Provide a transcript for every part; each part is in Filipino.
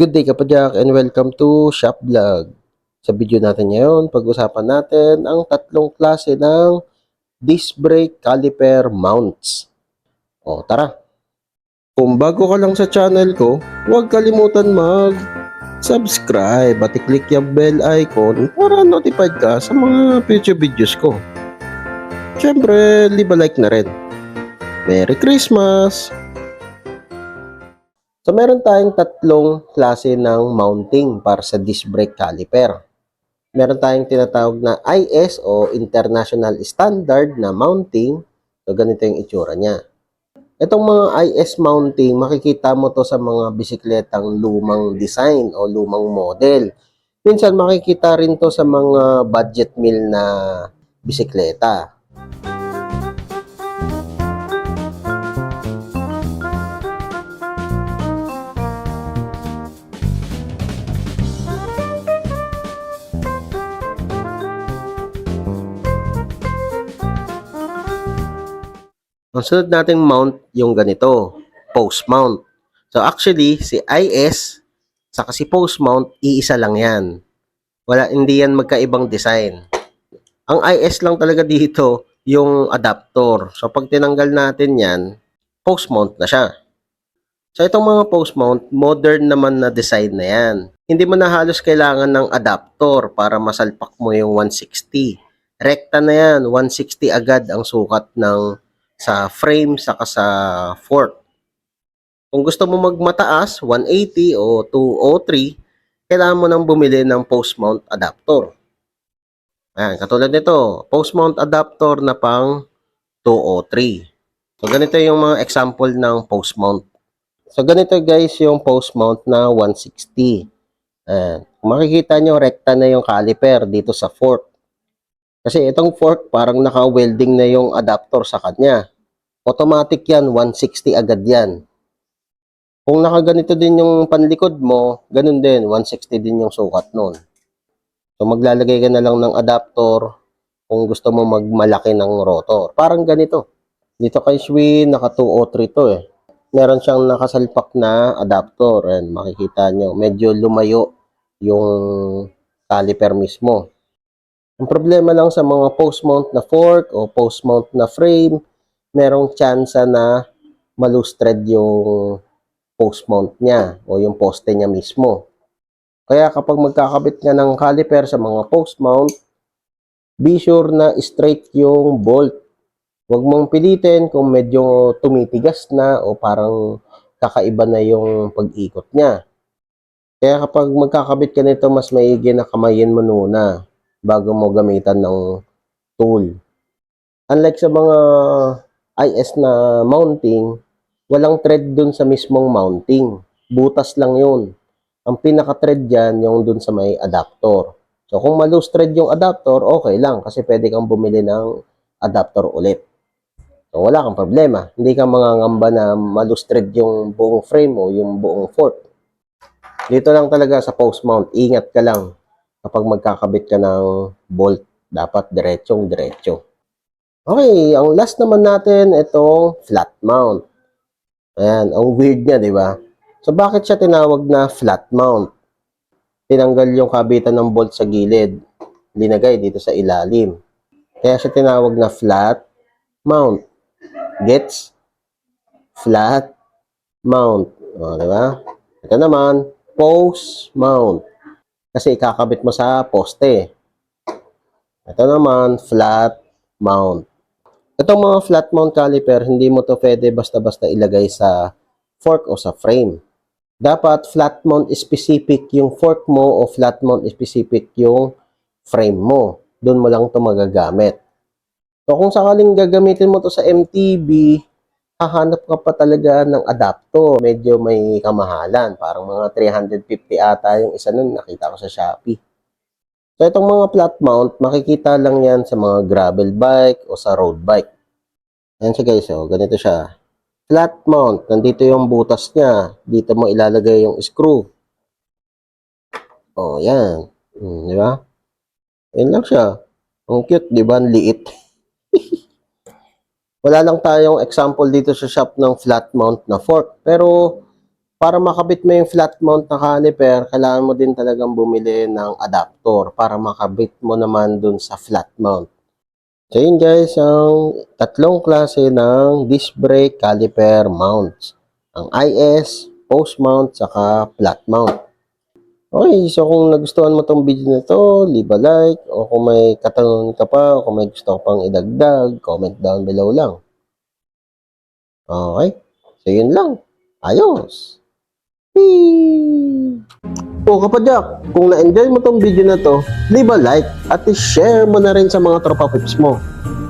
Good day kapadyak and welcome to Shop Vlog. Sa video natin ngayon, pag-usapan natin ang tatlong klase ng disc brake caliper mounts. O tara! Kung bago ka lang sa channel ko, huwag kalimutan mag subscribe at i-click yung bell icon para notified ka sa mga future videos ko. Siyempre, leave a like na rin. Merry Christmas! So meron tayong tatlong klase ng mounting para sa disc brake caliper. Meron tayong tinatawag na IS o International Standard na mounting. So ganito yung itsura niya. Itong mga IS mounting, makikita mo to sa mga bisikletang lumang design o lumang model. Minsan makikita rin to sa mga budget meal na bisikleta. Ang sunod nating mount yung ganito, post mount. So actually, si IS saka si post mount, iisa lang yan. Wala, hindi yan magkaibang design. Ang IS lang talaga dito, yung adapter. So pag tinanggal natin yan, post mount na siya. So itong mga post mount, modern naman na design na yan. Hindi mo na halos kailangan ng adapter para masalpak mo yung 160. Rekta na yan, 160 agad ang sukat ng sa frame saka sa fork. Kung gusto mo magmataas, 180 o 203, kailangan mo nang bumili ng post mount adapter. Ayan, katulad nito, post mount adapter na pang 203. So ganito yung mga example ng post mount. So ganito guys yung post mount na 160. Ayan. Kung makikita nyo, rekta na yung caliper dito sa fork. Kasi itong fork, parang naka-welding na yung adapter sa kanya. Automatic yan, 160 agad yan. Kung nakaganito din yung panlikod mo, ganun din, 160 din yung sukat nun. So maglalagay ka na lang ng adapter kung gusto mo magmalaki ng rotor. Parang ganito. Dito kay Schwinn, naka 203 to eh. Meron siyang nakasalpak na adapter. And makikita nyo, medyo lumayo yung caliper mismo. Ang problema lang sa mga post-mount na fork o post-mount na frame, merong tsansa na malose thread yung post-mount niya o yung poste niya mismo. Kaya kapag magkakabit ka ng caliper sa mga post-mount, be sure na straight yung bolt. Huwag mong pilitin kung medyo tumitigas na o parang kakaiba na yung pag-ikot niya. Kaya kapag magkakabit ka nito, mas maigi na kamayin mo muna bago mo gamitan ng tool. Unlike sa mga IS na mounting, walang thread dun sa mismong mounting. Butas lang yun. Ang pinaka-thread dyan, yung dun sa may adapter. So, kung malose thread yung adapter, okay lang kasi pwede kang bumili ng adapter ulit. So, wala kang problema. Hindi ka mangangamba na malose thread yung buong frame o yung buong fork. Dito lang talaga sa post mount, ingat ka lang kapag magkakabit ka ng bolt, dapat diretsong diretso. Okay, ang last naman natin, itong flat mount. Ayan, ang weird niya, di ba? So, bakit siya tinawag na flat mount? Tinanggal yung kabitan ng bolt sa gilid. Linagay dito sa ilalim. Kaya siya tinawag na flat mount. Gets? Flat mount. O, di ba? Ito naman, post mount. Kasi ikakabit mo sa poste. Ito naman, flat mount. Itong mga flat mount caliper, hindi mo to pwede basta-basta ilagay sa fork o sa frame. Dapat flat mount specific yung fork mo o flat mount specific yung frame mo. Doon mo lang to magagamit. So kung sakaling gagamitin mo to sa MTB, hahanap ka pa talaga ng adapter. Medyo may kamahalan. Parang mga 350 ata yung isa nun. Nakita ko sa Shopee. So, itong mga flat mount, makikita lang yan sa mga gravel bike o sa road bike. Ayan siya guys, oh, ganito siya. Flat mount, nandito yung butas niya. Dito mo ilalagay yung screw. Oh, yan. Hmm, di ba? Yan lang siya. Ang cute, di ba? Ang liit. Wala lang tayong example dito sa shop ng flat mount na fork. Pero, para makabit mo yung flat mount na caliper, kailangan mo din talagang bumili ng adapter para makabit mo naman dun sa flat mount. So yun guys, ang tatlong klase ng disc brake caliper mounts. Ang IS, post mount, saka flat mount. Okay, so kung nagustuhan mo tong video na to, leave a like, o kung may katanungan ka pa, o kung may gusto ka pang idagdag, comment down below lang. Okay, so yun lang. Ayos! Whee! O kapadyak, kung na-enjoy mo tong video na to, leave a like at i-share mo na rin sa mga tropa pips mo.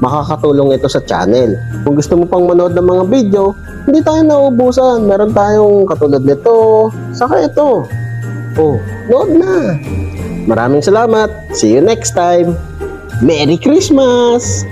Makakatulong ito sa channel. Kung gusto mo pang manood ng mga video, hindi tayo nauubusan. Meron tayong katulad nito, saka ito. Oh, nood na. Maraming salamat. See you next time. Merry Christmas!